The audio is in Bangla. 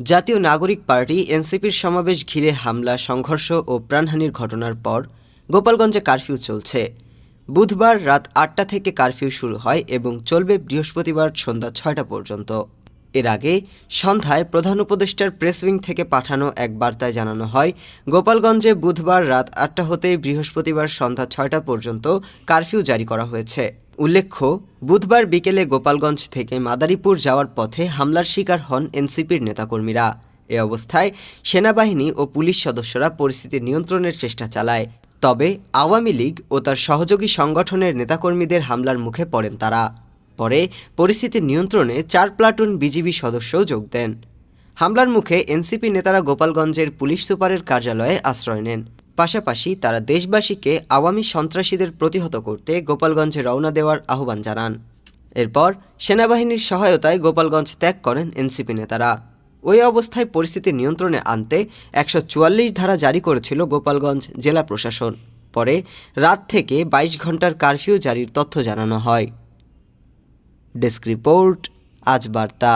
জাতীয় নাগরিক পার্টি এনসিপির সমাবেশ ঘিরে হামলা, সংঘর্ষ ও প্রাণহানির ঘটনার পর গোপালগঞ্জে কারফিউ চলছে। বুধবার রাত আটটা থেকে কারফিউ শুরু হয় এবং চলবে বৃহস্পতিবার সন্ধ্যা ছয়টা পর্যন্ত। এর আগে সন্ধ্যায় প্রধান উপদেষ্টার প্রেস উইং থেকে পাঠানো এক বার্তায় জানানো হয়, গোপালগঞ্জে বুধবার রাত আটটা হতে বৃহস্পতিবার সন্ধ্যা ছয়টা পর্যন্ত কারফিউ জারি করা হয়েছে। উল্লেখ্য, বুধবার বিকেলে গোপালগঞ্জ থেকে মাদারীপুর যাওয়ার পথে হামলার শিকার হন এনসিপির নেতাকর্মীরা। এ অবস্থায় সেনাবাহিনী ও পুলিশ সদস্যরা পরিস্থিতি নিয়ন্ত্রণের চেষ্টা চালায়। তবে আওয়ামী লীগ ও তার সহযোগী সংগঠনের নেতাকর্মীদের হামলার মুখে পড়েন তারা। পরে পরিস্থিতি নিয়ন্ত্রণে চার প্লাটুন বিজিবি সদস্যও যোগ দেন। হামলার মুখে এনসিপি নেতারা গোপালগঞ্জের পুলিশ সুপারের কার্যালয়ে আশ্রয় নেন। পাশাপাশি তারা দেশবাসীকে আওয়ামী সন্ত্রাসীদের প্রতিহত করতে গোপালগঞ্জে রওনা দেওয়ার আহ্বান জানান। এরপর সেনাবাহিনীর সহায়তায় গোপালগঞ্জ ত্যাগ করেন এনসিপি নেতারা। ওই অবস্থায় পরিস্থিতি নিয়ন্ত্রণে আনতে একশো চুয়াল্লিশ ধারা জারি করেছিল গোপালগঞ্জ জেলা প্রশাসন। পরে রাত থেকে বাইশ ঘণ্টার কারফিউ জারির তথ্য জানানো হয়। ডেস্ক রিপোর্ট, আজ বার্তা।